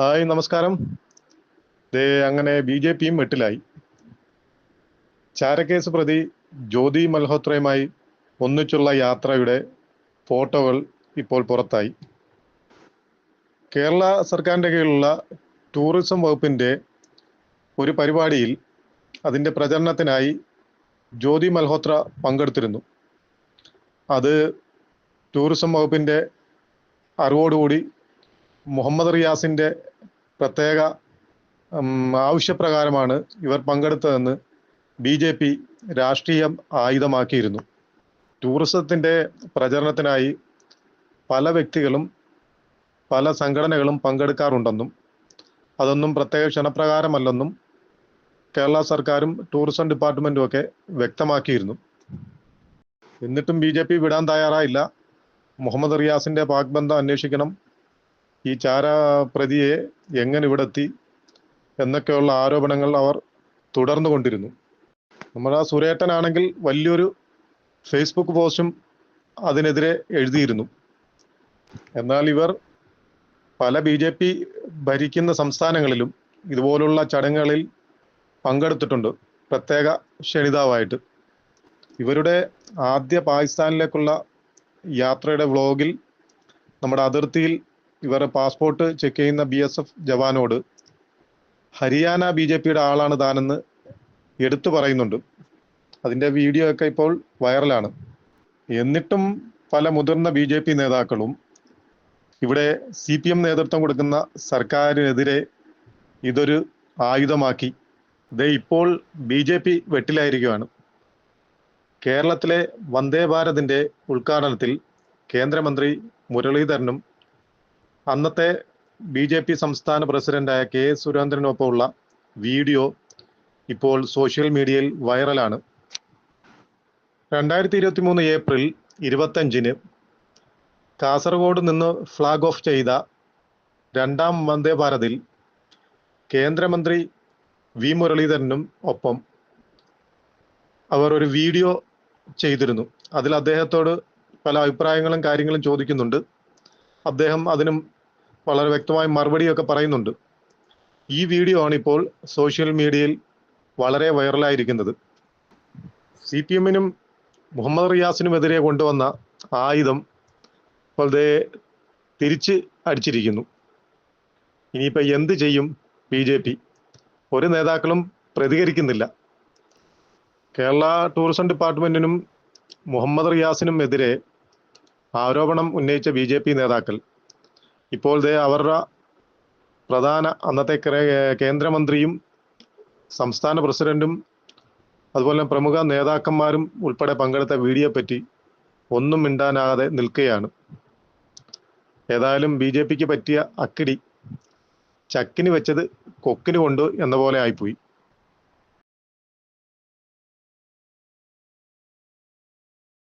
Hi നമസ്കാരം. ദേ അങ്ങനെ B J പിയും വെട്ടിലായി ചാരക്കേസ് പ്രതി ജ്യോതി മൽഹോത്രയുമായി ഒന്നിച്ചുള്ള യാത്രയുടെ ഫോട്ടോകൾ ഇപ്പോൾ പുറത്തായി. കേരള സർക്കാരിന്റെ കീഴിലുള്ള ടൂറിസം വകുപ്പിന്റെ ഒരു പരിപാടിയിൽ അതിന്റെ പ്രചരണത്തിനായി ജ്യോതി മൽഹോത്ര പങ്കെടുത്തിരുന്നു. അത് ടൂറിസം വകുപ്പിന്റെ അറിവോടുകൂടി മുഹമ്മദ് റിയാസിന്റെ പ്രത്യേക ആവശ്യപ്രകാരമാണ് ഇവർ പങ്കെടുത്തതെന്ന് ബി ജെ പി രാഷ്ട്രീയം ആയുധമാക്കിയിരുന്നു. ടൂറിസത്തിന്റെ പ്രചരണത്തിനായി പല വ്യക്തികളും പല സംഘടനകളും പങ്കെടുക്കാറുണ്ടെന്നും അതൊന്നും പ്രത്യേക ക്ഷണപ്രകാരമല്ലെന്നും കേരള സർക്കാരും ടൂറിസം ഡിപ്പാർട്ട്മെന്റും ഒക്കെ വ്യക്തമാക്കിയിരുന്നു. എന്നിട്ടും ബി ജെ പി വിടാൻ തയ്യാറായില്ല. മുഹമ്മദ് റിയാസിന്റെ പാക് ബന്ധം അന്വേഷിക്കണം ഈ ചാര പ്രതിയെ എങ്ങനെ ഇവിടെ എത്തി എന്നൊക്കെയുള്ള ആരോപണങ്ങൾ അവർ തുടർന്നു കൊണ്ടിരുന്നു. നമ്മുടെ ആ സുരേട്ടനാണെങ്കിൽ വലിയൊരു ഫേസ്ബുക്ക് പോസ്റ്റും അതിനെതിരെ എഴുതിയിരുന്നു. എന്നാൽ ഇവർ പല ബി ജെ പി ഭരിക്കുന്ന സംസ്ഥാനങ്ങളിലും ഇതുപോലുള്ള ചടങ്ങുകളിൽ പങ്കെടുത്തിട്ടുണ്ട്. പ്രത്യേക ക്ഷണിതാവായിട്ട്. ഇവരുടെ ആദ്യ പാകിസ്ഥാനിലേക്കുള്ള യാത്രയുടെ വ്ലോഗിൽ നമ്മുടെ അതിർത്തിയിൽ ഇവർ പാസ്പോർട്ട് ചെക്ക് ചെയ്യുന്ന ബി എസ് എഫ് ജവാനോട് ഹരിയാന ബി ജെ പിയുടെ ആളാണ് താനെന്ന് എടുത്തു പറയുന്നുണ്ട്. അതിന്റെ വീഡിയോ ഒക്കെ ഇപ്പോൾ വൈറലാണ് എന്നിട്ടും പല മുതിർന്ന ബി ജെ പി നേതാക്കളും ഇവിടെ സി പി എം നേതൃത്വം കൊടുക്കുന്ന സർക്കാരിനെതിരെ ഇതൊരു ആയുധമാക്കി. ദേ ഇപ്പോൾ ബി ജെ പി വെട്ടിലായിരിക്കുകയാണ്. കേരളത്തിലെ വന്ദേ ഭാരതിന്റെ ഉദ്ഘാടനത്തിൽ കേന്ദ്രമന്ത്രി മുരളീധരനും അന്നത്തെ ബി ജെ പി സംസ്ഥാന പ്രസിഡന്റായ കെ സുരേന്ദ്രനൊപ്പമുള്ള വീഡിയോ ഇപ്പോൾ സോഷ്യൽ മീഡിയയിൽ വൈറലാണ്. രണ്ടായിരത്തി ഇരുപത്തി മൂന്ന് ഏപ്രിൽ ഇരുപത്തഞ്ചിന് കാസർഗോഡ് നിന്ന് ഫ്ലാഗ് ഓഫ് ചെയ്ത രണ്ടാം വന്ദേ ഭാരതിൽ കേന്ദ്രമന്ത്രി വി മുരളീധരനും ഒപ്പം അവർ ഒരു വീഡിയോ ചെയ്തിരുന്നു. അതിൽ അദ്ദേഹത്തോട് പല അഭിപ്രായങ്ങളും കാര്യങ്ങളും ചോദിക്കുന്നുണ്ട്. അദ്ദേഹം അതിനും വളരെ വ്യക്തമായ മറുപടിയൊക്കെ പറയുന്നുണ്ട്. ഈ വീഡിയോ ആണ് ഇപ്പോൾ സോഷ്യൽ മീഡിയയിൽ വളരെ വൈറലായിരിക്കുന്നത്. സി പി എമ്മിനും മുഹമ്മദ് റിയാസിനുമെതിരെ കൊണ്ടുവന്ന ആയുധം ഇപ്പോൾ ദേ തിരിച്ച് അടിച്ചിരിക്കുന്നു. ഇനിയിപ്പോൾ എന്ത് ചെയ്യും ബി ജെ പി? ഒരു നേതാക്കളും പ്രതികരിക്കുന്നില്ല. കേരള ടൂറിസം ഡിപ്പാർട്ട്മെന്റിനും മുഹമ്മദ് റിയാസിനും എതിരെ ആരോപണം ഉന്നയിച്ച ബി നേതാക്കൾ ഇപ്പോൾ ദേ അവരുടെ പ്രധാന അന്നത്തെ കേന്ദ്രമന്ത്രിയും സംസ്ഥാന പ്രസിഡന്റും അതുപോലെ പ്രമുഖ നേതാക്കന്മാരും ഉൾപ്പെടെ പങ്കെടുത്ത വീഡിയോ പറ്റി ഒന്നും മിണ്ടാനാകാതെ നിൽക്കുകയാണ്. ഏതായാലും ബി ജെ പിക്ക് പറ്റിയ അക്കിടി ചക്കിന് വെച്ചത് കൊക്കിന് കൊണ്ട് എന്ന പോലെ ആയിപ്പോയി.